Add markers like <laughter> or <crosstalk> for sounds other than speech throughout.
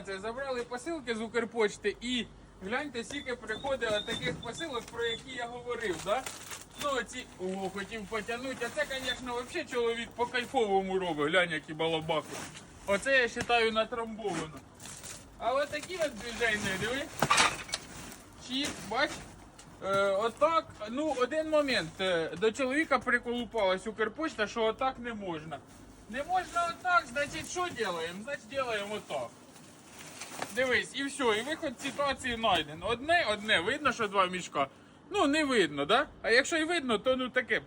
ситуація. Забрали посилки з Укрпочти і гляньте, скільки приходило таких посилок, про які я говорив, да? Ну, ці, о, хотів потягнути. А це, звісно, взагалі чоловік по кайфовому робить. Глянь, які балабаки. Оце я вважаю натрамбовано. А от такі от движення, диви. Чіп, бач. Е, отак, ну, один момент. Е, До чоловіка приколупалась Укрпочта, що отак не можна. Не можна отак, значить, що робимо? Значить, робимо отак. Дивись, і все, і виход ситуації знайден. Одне, одне, видно, що два мішка. Ну, не видно, да? А якщо і видно, то ну таке.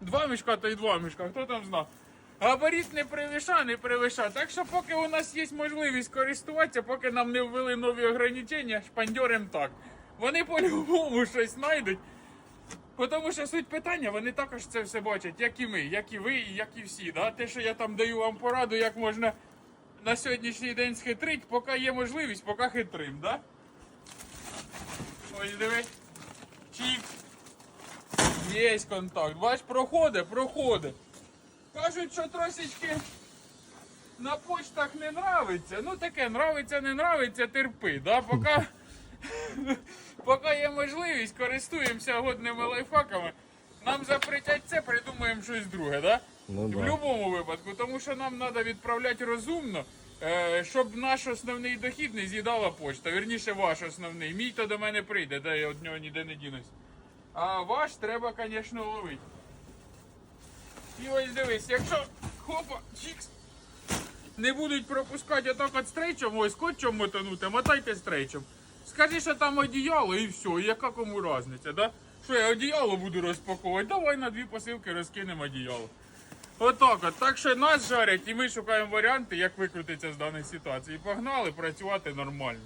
Два мішка, то й два мішка, хто там знав. Габарит не превиша, не превиша. Так що поки у нас є можливість користуватися, поки нам не ввели нові ограничення, шпандьорем так. Вони по-любому щось знайдуть. Тому що суть питання, вони також це все бачать, як і ми, як і ви, як і всі. Да? Те, що я там даю вам пораду, як можна на сьогоднішній день схитрить, поки є можливість, поки хитрим, да? Ось диви. Чік. Є контакт. Бач, проходить, проходить. Кажуть, що трошечки на почтах не нравиться. Ну таке, нравиться, не нравиться, терпи. Да? Поки, <laughs> поки є можливість, користуємося годними лайфхаками. Нам запретять це, придумаємо щось друге, да? Ну В да. будь-якому випадку, тому що нам треба відправляти розумно, е, щоб наш основний дохід не з'їдала почта. Вірніше, ваш основний. Мій то до мене прийде, де я від нього ніде не дінусь. А ваш треба, звісно, ловити. І ось дивись, якщо хопа, чікс, не будуть пропускати отак от стрейчом, ось скотчем мотанути, мотайте стрейчом. Скажи, що там одіяло і все, і яка кому різниця, да? Що я одіяло буду розпаковувати? Давай на дві посилки розкинемо одіяло. Отак от. Так що нас жарять і ми шукаємо варіанти, як викрутитися з даної ситуації. Погнали працювати нормально.